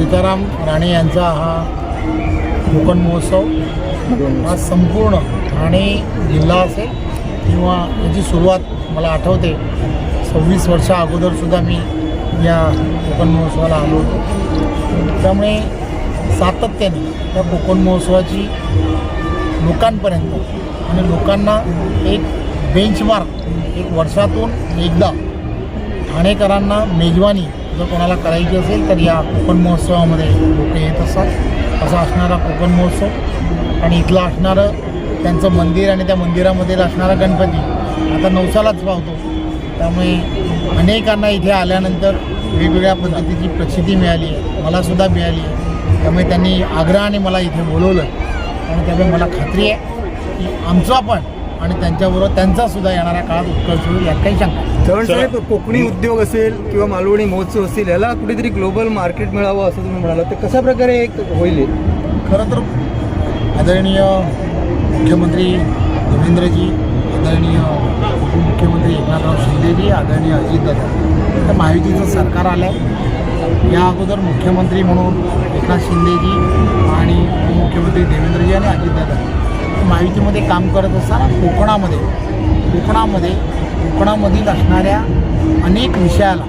सीताराम राणे यांचा हा कोकण महोत्सव हा संपूर्ण ठाणे जिल्हा असेल किंवा याची सुरुवात मला आठवते. सव्वीस वर्षा अगोदरसुद्धा मी या कोकण महोत्सवाला आलो होतो. त्यामुळे सातत्याने या कोकण महोत्सवाची लोकांपर्यंत आणि लोकांना एक बेंचमार्क एक वर्षातून एकदा ठाणेकरांना मेजवानी जर कोणाला करायची असेल तर या कोकण महोत्सवामध्ये लोक येत असतात. असा असणारा कोकण महोत्सव. आणि इथलं असणारं त्यांचं मंदिर आणि त्या मंदिरामध्ये असणारा गणपती आता नवसालाच पावतो त्यामुळे अनेकांना इथे आल्यानंतर वेगवेगळ्या पद्धतीची प्रसिद्धी मिळाली आहे मलासुद्धा मिळाली. आहे त्यामुळे त्यांनी आग्रहाने मला इथे बोलवलं. आणि त्यामुळे मला खात्री आहे की आमचा पण आणि त्यांच्याबरोबर त्यांचासुद्धा येणाऱ्या काळात उत्कर्ष होईल यात काही शंका. चव्हाण साहेब कोकणी उद्योग असेल किंवा मालवणी महोत्सव असेल याला कुठेतरी ग्लोबल मार्केट मिळावं असं तुम्ही म्हणाला तर कशा प्रकारे एक होईल हे? खरं तर आदरणीय मुख्यमंत्री देवेंद्रजी आदरणीय उपमुख्यमंत्री एकनाथराव शिंदेजी आदरणीय अजितदादा तर महायुतीचं सरकार आलं आहे या अगोदर मुख्यमंत्री म्हणून एकनाथ शिंदेजी आणि उपमुख्यमंत्री देवेंद्रजी आणि अजितदादा माहितीमध्ये काम करत असताना कोकणामध्ये कोकणामध्ये कोकणामधील असणाऱ्या अनेक विषयाला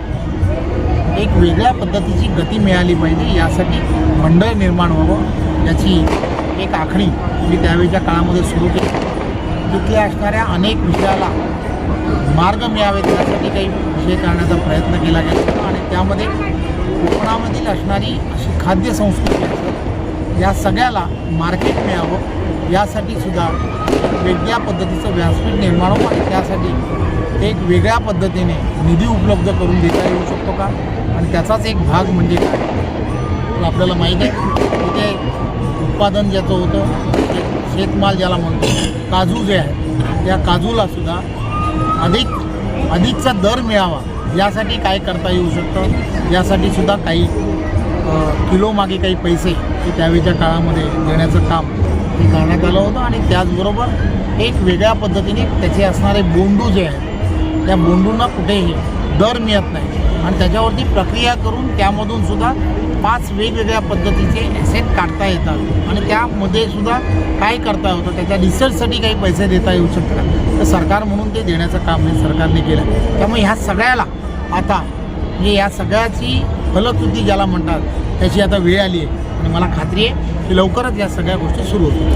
एक वेगळ्या पद्धतीची गती मिळाली पाहिजे. यासाठी मंडळ निर्माण व्हावं याची एक आखणी मी त्यावेळच्या काळामध्ये सुरू केली. तिथल्या असणाऱ्या अनेक विषयाला मार्ग मिळावेत यासाठी काही विषय करण्याचा प्रयत्न केला गेला आणि त्यामध्ये कोकणामधील असणारी अशी खाद्य संस्कृती या सगळ्याला मार्केट मिळावं यासाठी सुद्धा वेगळ्या पद्धतीचं व्यासपीठ निर्माण व्हावं. आणि त्यासाठी एक वेगळ्या पद्धतीने निधी उपलब्ध करून देता येऊ शकतो का? आणि त्याचाच एक भाग म्हणजे काय? तर आपल्याला माहीत आहे तिथे उत्पादन ज्याचं होतं शेतमाल ज्याला म्हणतो काजू जे आहे त्या काजूलासुद्धा अधिक अधिकचा दर मिळावा. यासाठी काय करता येऊ शकतं? यासाठी सुद्धा काही किलोमागे काही पैसे हे त्यावेळच्या काळामध्ये देण्याचं काम हे करण्यात आलं होतं आणि त्याचबरोबर एक वेगळ्या पद्धतीने त्याचे असणारे बोंडू जे आहेत त्या बोंडूंना कुठेही दर मिळत नाही. आणि त्याच्यावरती प्रक्रिया करून त्यामधून सुद्धा पाच वेगवेगळ्या पद्धतीचे ॲसेट काढता येतात. आणि त्यामध्ये सुद्धा काय करता होतं त्याच्या रिसर्चसाठी काही पैसे देता येऊ शकतात तर सरकार म्हणून ते देण्याचं काम हे सरकारने केलं. त्यामुळे ह्या सगळ्याला आता म्हणजे या सगळ्याची फलकृती ज्याला म्हणतात त्याची आता वेळ आली आहे. आणि मला खात्री आहे की लवकरच या सगळ्या गोष्टी सुरू होतील.